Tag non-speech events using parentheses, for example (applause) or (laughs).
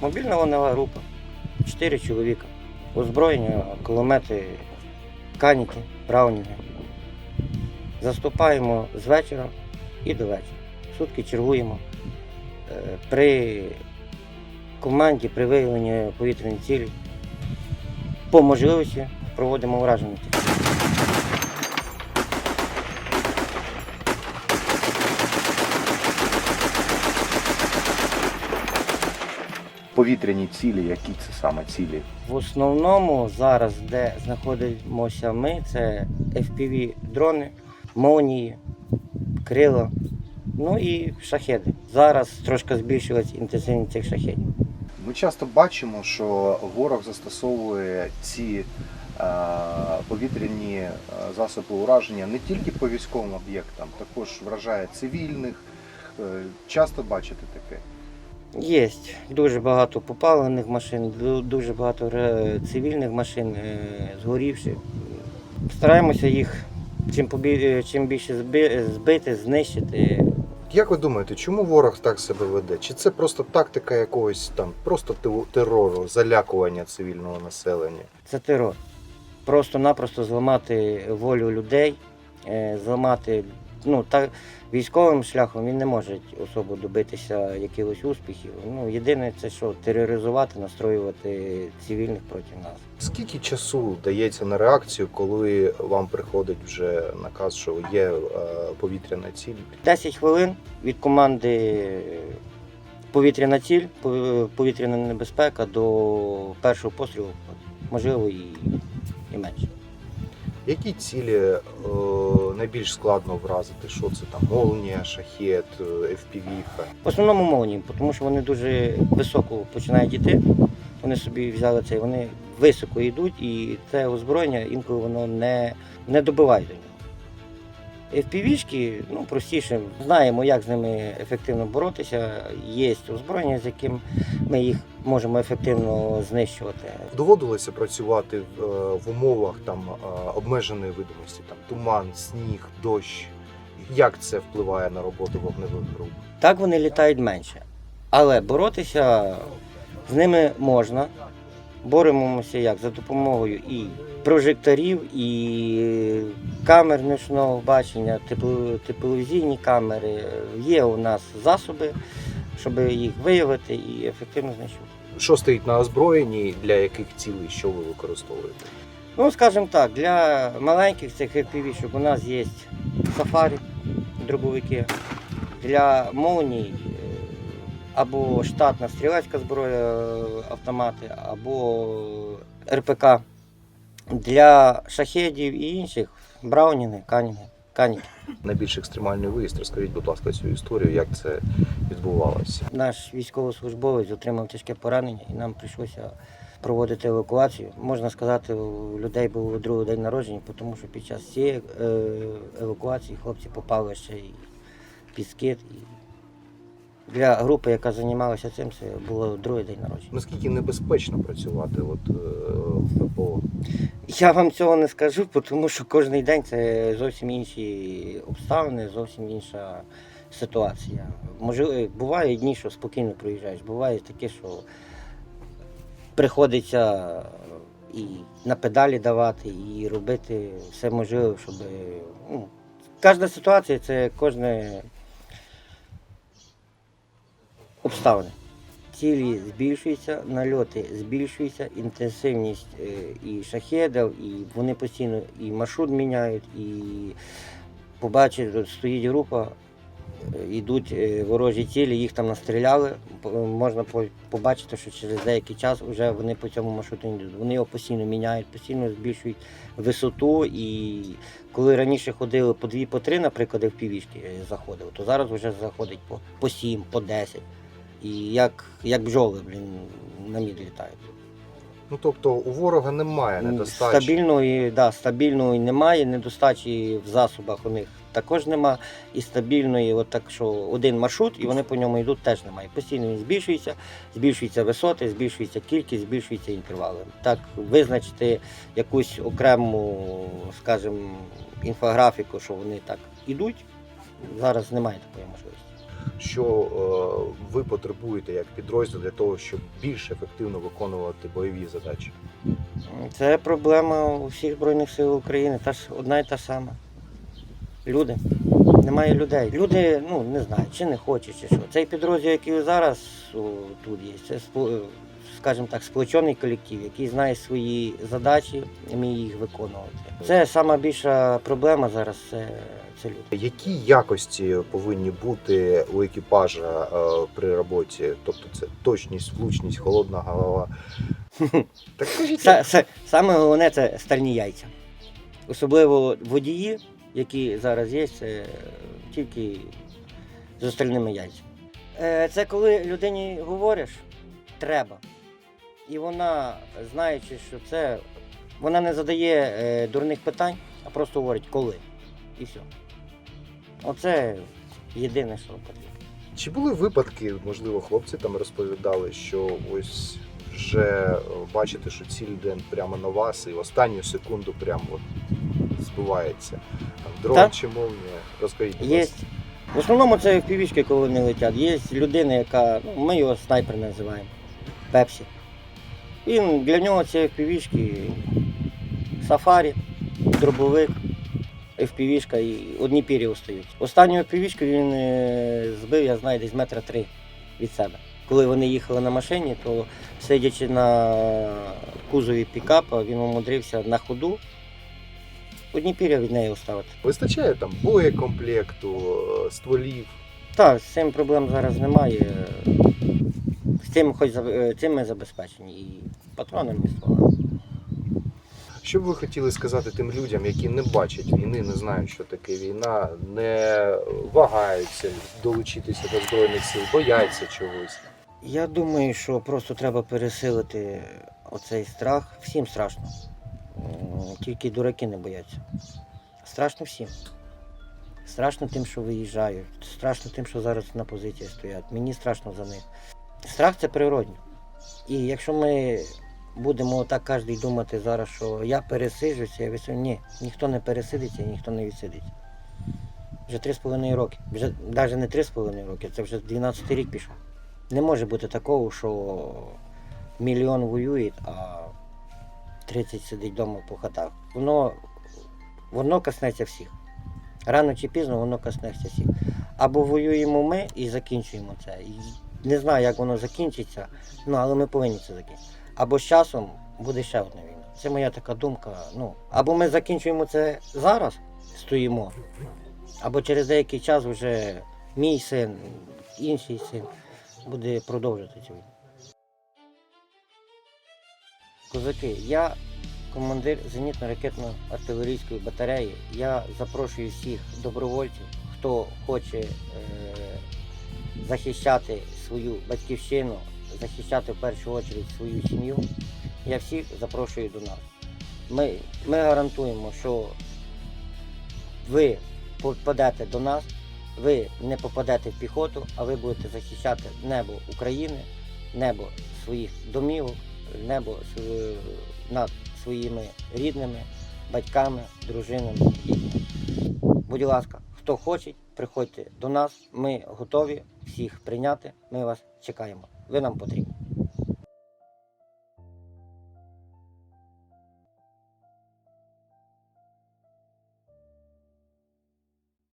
Мобільна вогнева група. Чотири чоловіка. Озброєння, кулемети, каніки, браунінги. Заступаємо з вечора і до вечора. Сутки чергуємо. Е, При команді, при виявленні повітряної цілі, по можливості проводимо враження. Повітряні цілі, які це саме цілі? В основному зараз, де знаходимося ми, це FPV дрони, молнії, крила, ну і шахеди. Зараз трошки збільшилась інтенсивність цих шахедів. Ми часто бачимо, що ворог застосовує ці е, повітряні е, засоби ураження не тільки по військовим об'єктам, також вражає цивільних. Е, часто бачите таке. Є дуже багато попалених машин, дуже багато цивільних машин е, згорівших. Стараємося їх чим, е, чим більше збити, знищити. Як ви думаєте, чому ворог так себе веде? Чи це просто тактика якогось там просто терору, залякування цивільного населення? Це терор. Просто-напросто зламати волю людей, е, зламати. Ну, та, військовим шляхом він не може особо добитися якихось успіхів. Ну, єдине, це що тероризувати, настроювати цивільних проти нас. Скільки часу дається на реакцію, коли вам приходить вже наказ, що є е, повітряна ціль? 10 хвилин від команди е, повітряна ціль, повітряна небезпека до першого пострілу, можливо, і, і менше. Які цілі е, найбільш складно вразити? Що це там молнія, шахет, е, FPV? В основному молнії, тому що вони дуже високо починають йти. Вони собі взяли це, вони високо йдуть, і це озброєння інколи воно не, не добиває до нього. FPV-шки, ну, простіше, знаємо, як з ними ефективно боротися. Є озброєння, з яким ми їх можемо ефективно знищувати. Доводилося працювати в, е, в умовах там е, обмеженої видимості, там туман, сніг, дощ. Як це впливає на роботу вогневих груп? Так вони літають менше. Але боротися з ними можна. Боремося як за допомогою і прожекторів, і камер нічного бачення, тепло- тепловізійні камери. Є у нас засоби, щоб їх виявити і ефективно знищувати. Що стоїть на озброєнні, для яких цілей, що ви використовуєте? Ну, скажімо так, для маленьких цих FPV-шок у нас є сафарі, дробовики. Для молній або штатна стрілецька зброя е, автомати, або РПК. Для шахедів і інших браунінги, канінги, каніки. Найбільш екстремальний виїзд. Розкажіть, будь ласка, цю історію, як це відбувалося. Наш військовослужбовець отримав тяжке поранення і нам прийшлося проводити евакуацію. Можна сказати, у людей був другий день народження, тому що під час цієї е, евакуації хлопці попали ще й під скид. І для групи, яка займалася цим, це було другий день народження. Наскільки небезпечно працювати от, е, в ППО? Я вам цього не скажу, тому що кожен день це зовсім інші обставини, зовсім інша ситуація. Можливо, буває дні, що спокійно проїжджаєш, буває таке, що приходиться і на педалі давати, і робити все можливе, щоб. Ну, кожна ситуація це кожне обставини. Цілі збільшуються, нальоти збільшуються, інтенсивність е, і шахедів, і вони постійно і маршрут міняють, і побачить, стоїть група, е, йдуть е, ворожі цілі, їх там настріляли. Можна побачити, що через деякий час вже вони по цьому маршруту йдуть. Вони його постійно міняють, постійно збільшують висоту. І коли раніше ходили по дві, по три, наприклад, в півішки заходили, то зараз вже заходить по сім, по десять. І як, як бджоли, блін, на мід літають. Ну тобто у ворога немає недостачі. Стабільної, да, стабільної немає, недостачі в засобах у них також нема. І стабільної, от так що один маршрут, і вони по ньому йдуть, теж немає. Постійно він збільшується, збільшуються висоти, збільшується кількість, збільшуються інтервали. Так, визначити якусь окрему, скажімо, інфографіку, що вони так ідуть, зараз немає такої можливості. Що е, ви потребуєте як підрозділ для того, щоб більш ефективно виконувати бойові задачі? Це проблема у всіх Збройних сил України, та ж одна і та сама. Люди. Немає людей. Люди, ну не знають, чи не хочуть, чи що. Цей підрозділ, який зараз тут є, це скажімо так, сплочений колектив, який знає свої задачі і вміє їх виконувати. Це сама більша проблема зараз це, це люди. Які якості повинні бути у екіпажа е, при роботі? Тобто це точність, влучність, холодна голова. (laughs) Так кажіть, Са- са- Саме головне це стальні яйця. Особливо водії, які зараз є, це тільки з остальними яйцями. Е, Це коли людині говориш, треба. І вона, знаючи, що це, вона не задає е, дурних питань, а просто говорить коли. І все. Оце єдине, що потрібно. Чи були випадки, можливо, хлопці там розповідали, що ось вже е, бачите, що ціль йде прямо на вас, і в останню секунду прямо от збивається там, дрон Так. чи молнія? Розкажіть. будь Є. ласка. В основному це впівішки, коли вони летять. Є людина, яка, ну, ми його снайпер називаємо. Пепсі. Він для нього це впівішки сафарі, дробовик, FPV-шка і одні пірі остають. Останню FPV-шку він е, збив, я знаю, десь метра три від себе. Коли вони їхали на машині, то сидячи на кузові пікапа, він умудрився на ходу одні піря від неї оставити. Вистачає там боєкомплекту, е, стволів. Так, з цим проблем зараз немає. Цим хоч е, цим ми забезпечені і патронами і стволами. Що б ви хотіли сказати тим людям, які не бачать війни, не знають, що таке війна, не вагаються долучитися до збройних сил, бояться чогось. Я думаю, що просто треба пересилити оцей страх. Всім страшно. Тільки дураки не бояться. Страшно всім. Страшно тим, що виїжджають. Страшно тим, що зараз на позиціях стоять. Мені страшно за них. Страх це природньо. І якщо ми будемо так кожен думати зараз, що я пересиджуся, я вису... ні, ніхто не пересидиться і ніхто не відсидиться. Вже 3,5 роки. Вже навіть не 3,5 роки, це вже 12 рік пішов. Не може бути такого, що мільйон воює, а 30 сидить вдома по хатах. Воно, воно коснеться всіх. Рано чи пізно воно коснеться всіх. Або воюємо ми і закінчуємо це. Не знаю, як воно закінчиться, ну, але ми повинні це закінчити. Або з часом буде ще одна війна. Це моя така думка. Ну, або ми закінчуємо це зараз, стоїмо, або через деякий час вже мій син, інший син буде продовжувати цю війну. Козаки, я командир зенітно-ракетно-артилерійської батареї. Я запрошую всіх добровольців, хто хоче е, захищати свою батьківщину, захищати в першу чергу свою сім'ю. Я всіх запрошую до нас. Ми, ми гарантуємо, що ви попадете до нас, ви не попадете в піхоту, а ви будете захищати небо України, небо своїх домівок, небо над своїми рідними, батьками, дружинами. Будь ласка, хто хоче, приходьте до нас. Ми готові всіх прийняти. Ми вас чекаємо. Ви нам потрібні.